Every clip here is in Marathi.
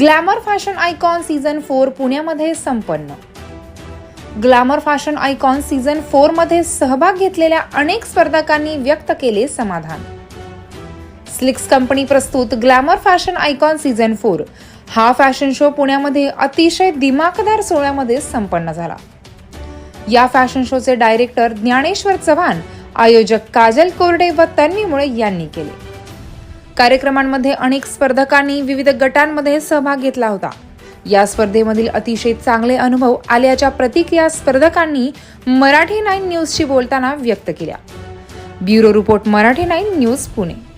Glamour fashion icon season four पुण्यामध्ये संपन्न. ग्लॅमर फॅशन आयकॉन सीझन फोरमध्ये सहभाग घेतलेल्या अनेक स्पर्धकांनी व्यक्त केले समाधान. स्लिक्स कंपनी प्रस्तुत glamour fashion icon season four. हा फॅशन शो पुण्यामध्ये अतिशय दिमाखदार सोहळ्यामध्ये संपन्न झाला. या फॅशन शोचे डायरेक्टर ज्ञानेश्वर चव्हाण आयोजक काजल कोरडे व तन्वी मुळे यांनी केले. कार्यक्रमांमध्ये अनेक स्पर्धकांनी विविध गटांमध्ये सहभाग घेतला होता. या स्पर्धेमधील अतिशय चांगले अनुभव आल्याच्या प्रतिक्रिया स्पर्धकांनी मराठी नाईन न्यूजशी बोलताना व्यक्त केल्या. Bureau report Marathi nine news Pune.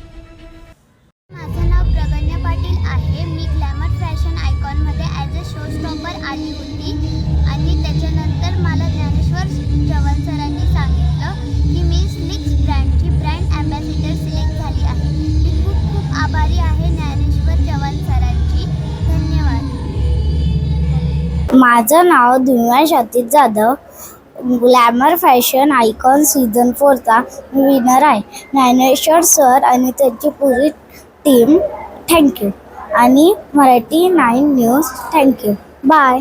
माझं नाव धुम्या शातीत Jadhav. Glamour fashion icon season फोरचा विनर आहे. ज्ञानेश्वर सर आणि त्यांची पुरी टीम थँक्यू आणि Marathi nine news thank you bye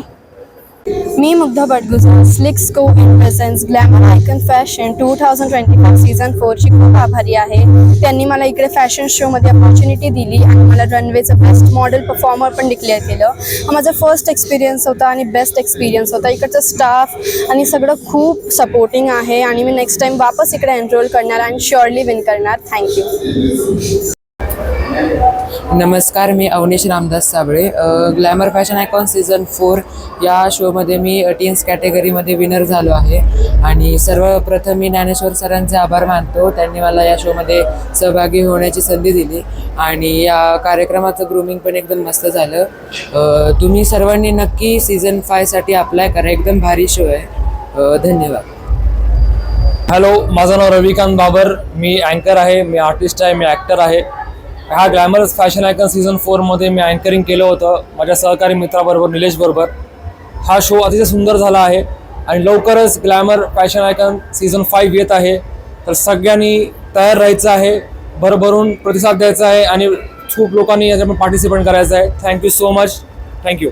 me Mugdha Badguja Slick स्को in presence glamour icon fashion two thousand twenty five season फोरची खूप आभारी आहे. त्यांनी मला इकडे फॅशन शोमध्ये अपॉर्च्युनिटी दिली आणि मला रनवेचं बेस्ट मॉडेल परफॉर्मर पण डिक्लेअर केलं. हा माझा फर्स्ट एक्सपिरियन्स होता आणि बेस्ट एक्सपिरियन्स होता. इकडचं स्टाफ आणि सगळं खूप सपोर्टिंग आहे आणि मी नेक्स्ट टाईम वापस इकडे एनरोल करणार आणि शुअरली विन करणार. थँक्यू नमस्कार मी Avnish Ramdas Sable. Glamour fashion icon season four या शोमध्ये मी टीन्स कॅटेगरीमध्ये विनर झालो आहे. आणि सर्वप्रथम मी ज्ञानेश्वर सरांचे आभार मानतो. त्यांनी मला या शोमध्ये सहभागी होण्याची संधी दिली. आणि या कार्यक्रमाचं ग्रूमिंग पण एकदम मस्त झालं. तुम्ही सर्वांनी नक्की सीझन फायसाठी अप्लाय करा. एकदम भारी शो आहे. धन्यवाद. हॅलो माझं नाव रविकांत बाबर. मी अँकर आहे. मी आर्टिस्ट आहे. मी ॲक्टर आहे. ह्या ग्लॅमरस फॅशन आयकन सीझन फोरमध्ये मी अँकरिंग केलं होतं. माझ्या सहकारी मित्राबरोबर निलेशबरोबर हा शो अतिशय सुंदर झाला आहे आणि लवकरच glamour fashion icon season five येत आहे. तर सगळ्यांनी तयार राहायचं आहे भरभरून प्रतिसाद द्यायचा आहे आणि खूप लोकांनी याच्यामध्ये पार्टिसिपेट करायचं आहे. Thank you so much thank you